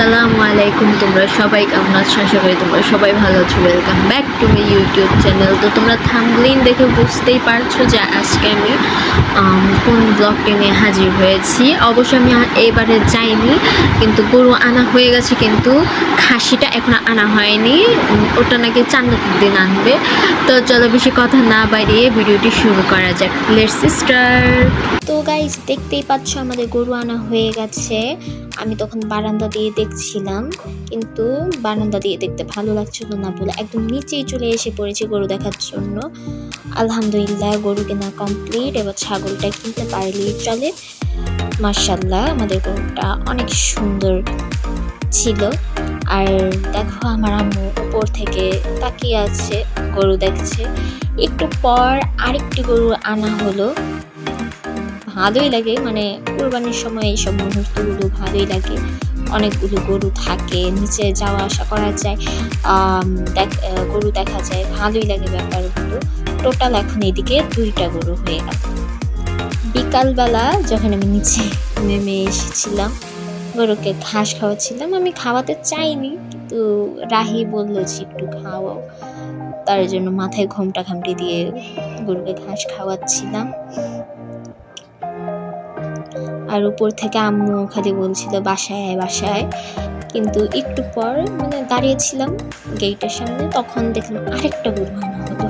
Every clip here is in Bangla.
আসসালামু আলাইকুম, তোমরা সবাই কেমন আছো? আশা করি তোমরা সবাই ভালো আছো। Welcome back to my YouTube channel তো তোমরা থামলিন দেখে বুঝতেই পারছ যে আজকে আমি কোন ব্লগটি নিয়ে হাজির হয়েছি। অবশ্য আমি এবারে যাইনি, কিন্তু গরু আনা হয়ে গেছে, কিন্তু খাসিটা এখন আনা হয়নি। ওটা নাকি চান্দাতের দিন আনবে। তো চলো বেশি কথা না বাড়িয়ে ভিডিওটি শুরু করা যাক। লেটস সিস্টার তো গাইস দেখতেই পাচ্ছ আমাদের গরু আনা হয়ে গেছে। আমি তখন বারান্দা দিয়ে দেখছিলাম, কিন্তু বারান্দা দিয়ে দেখতে ভালো লাগছিল না বলে একদম নিচেই চলে এসে পড়েছি গরু দেখার জন্য। আলহামদুলিল্লাহ, গরু কেনা কমপ্লিট এবার ছাগলটা কিনতে পারলেই চলে। মার্শাল্লাহ আমাদের গরুটা অনেক সুন্দর ছিল। আর দেখো আমার আম্মু উপর থেকে তাকিয়ে আছে, গরু দেখছে। একটু পর আরেকটি গরু আনা হলো। ভালোই লাগে মানে কোরবানির সময় এইসব মুহূর্তগুলো ভালোই লাগে। অনেকগুলো গরু থাকে, নিচে যাওয়া আসা করা যায় গরু দেখা যায়, ভালোই লাগে ব্যাপারগুলো। টোটাল এখন এদিকে দুইটা গরু হয়ে গেল। বিকালবেলা যখন আমি নিচে নেমে এসেছিলাম, গরুকে ঘাস খাওয়াচ্ছিলাম, আমি খাওয়াতে চাইনি, কিন্তু রাহি বলল যে, একটু খাওয়াও। তার জন্য মাথায় ঘোমটা ঘামটি দিয়ে গরুকে ঘাস খাওয়াচ্ছিলাম। আর উপর থেকে আম্মু খালি বলছিল, বাসায় আয়, বাসায়। কিন্তু একটু পর মানে দাঁড়িয়েছিলাম গেটের সামনে, তখন দেখলাম আরেকটা আনা হলো।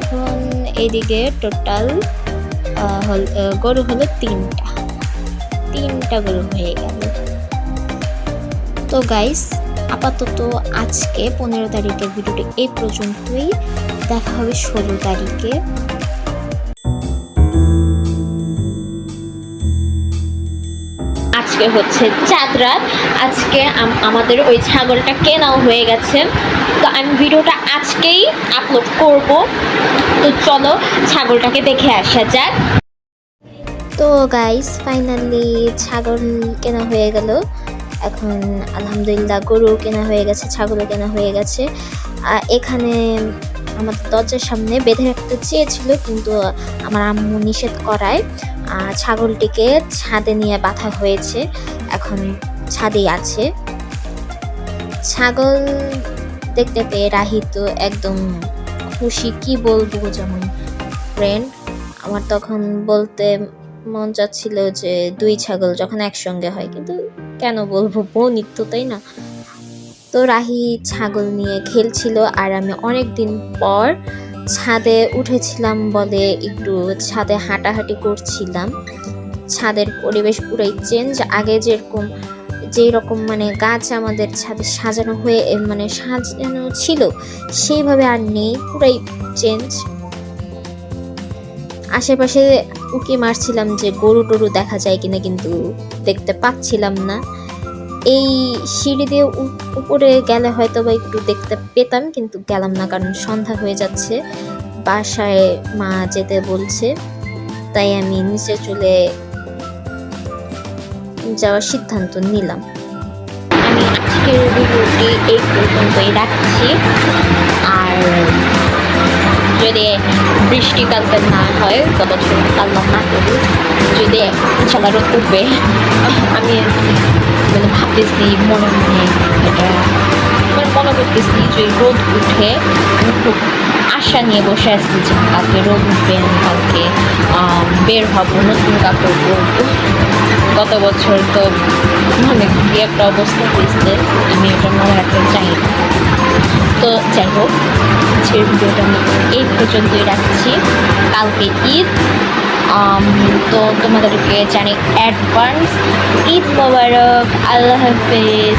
এখন এইদিকে টোটাল গরু হলো তিনটা। তিনটা গরু হয়ে গেল। তো গাইস আপাতত আজকে পনেরো তারিখের ভিডিওটি এই পর্যন্তই। দেখা হবে ষোলো তারিখে। আজকে হচ্ছে চাঁদ রাত। আজকে আম- আমাদের ওই ছাগলটা কেনাও হয়ে গেছে। তো আমি ভিডিওটা আজকেই আপলোড করব। তো চলো ছাগলটাকে দেখে আসা যাক। তো গাইস ফাইনালি ছাগল কেনা হয়ে গেল। এখন আলহামদুলিল্লাহ গরু কেনা হয়ে গেছে, ছাগলও কেনা হয়ে গেছে। এখানে আমাদের দরজার সামনে বেঁধে রাখতে চেয়েছিল, কিন্তু আমার আম্মু নিষেধ করায় ছাগলটিকে ছাদে নিয়ে বাঁধা হয়েছে, এখন ছাদেই আছে। ছাগল দেখতে পেয়ে রাহি তো একদম খুশি, কি বলব যেমন ফ্রেন্ড আমার তখন বলতে মন চাচ্ছিল যে দুই ছাগল যখন একসঙ্গে হয়, কিন্তু কেন বলব তো, তাই না? তো রাহি ছাগল নিয়ে খেলছিল আর আমি অনেক দিন পর ছাদে উঠেছিলাম বলে একটু ছাদে হাঁটাহাঁটি করছিলাম। ছাদের পরিবেশ পুরাই চেঞ্জ আগে যেরকম, যেই রকম মানে গাছ আমাদের ছাদে সাজানো হয়ে মানে সাজানো ছিল, সেইভাবে আর নেই, পুরাই চেঞ্জ আশেপাশে উকি মারছিলাম যে গরু টরু দেখা যায় কিনা কিন্তু দেখতে পাচ্ছিলাম না। এই সিঁড়ি দিয়ে উপরে গেলে হয়তো বা একটু দেখতে পেতাম, কিন্তু গেলাম না কারণ সন্ধ্যা হয়ে যাচ্ছে। বাসায় মা যেতে বলছে, তাই আমি নিচে চলে যাওয়ার সিদ্ধান্ত নিলাম। আমি আজকের ভিডিওটি এই পর্যন্তই রাখছি। আর যদি বৃষ্টি কালকে না হয় বছর আল্লাহ না করুক, যদি ইনশাল্লাহ রোদ উঠবে। আমি মানে ভাবতেছি, মনে মনে এটা মানে মনে করতেছি যে রোদ উঠে আমি খুব আশা নিয়ে বসে আছি যে কালকে রোদ উঠবে, আমি কালকে বের হব, নতুন কাপড় পরবো। গত বছর তো মানে কি একটা অবস্থা হয়েছে, আমি এটা মনে রাখতে চাই তো যাই হোক আজকের ভিডিওটা এই পর্যন্তই রাখছি। কালকে ঈদ। তো তোমাদেরকে জানি অ্যাডভান্স ঈদ মোবারক। আল্লাহ হাফেজ।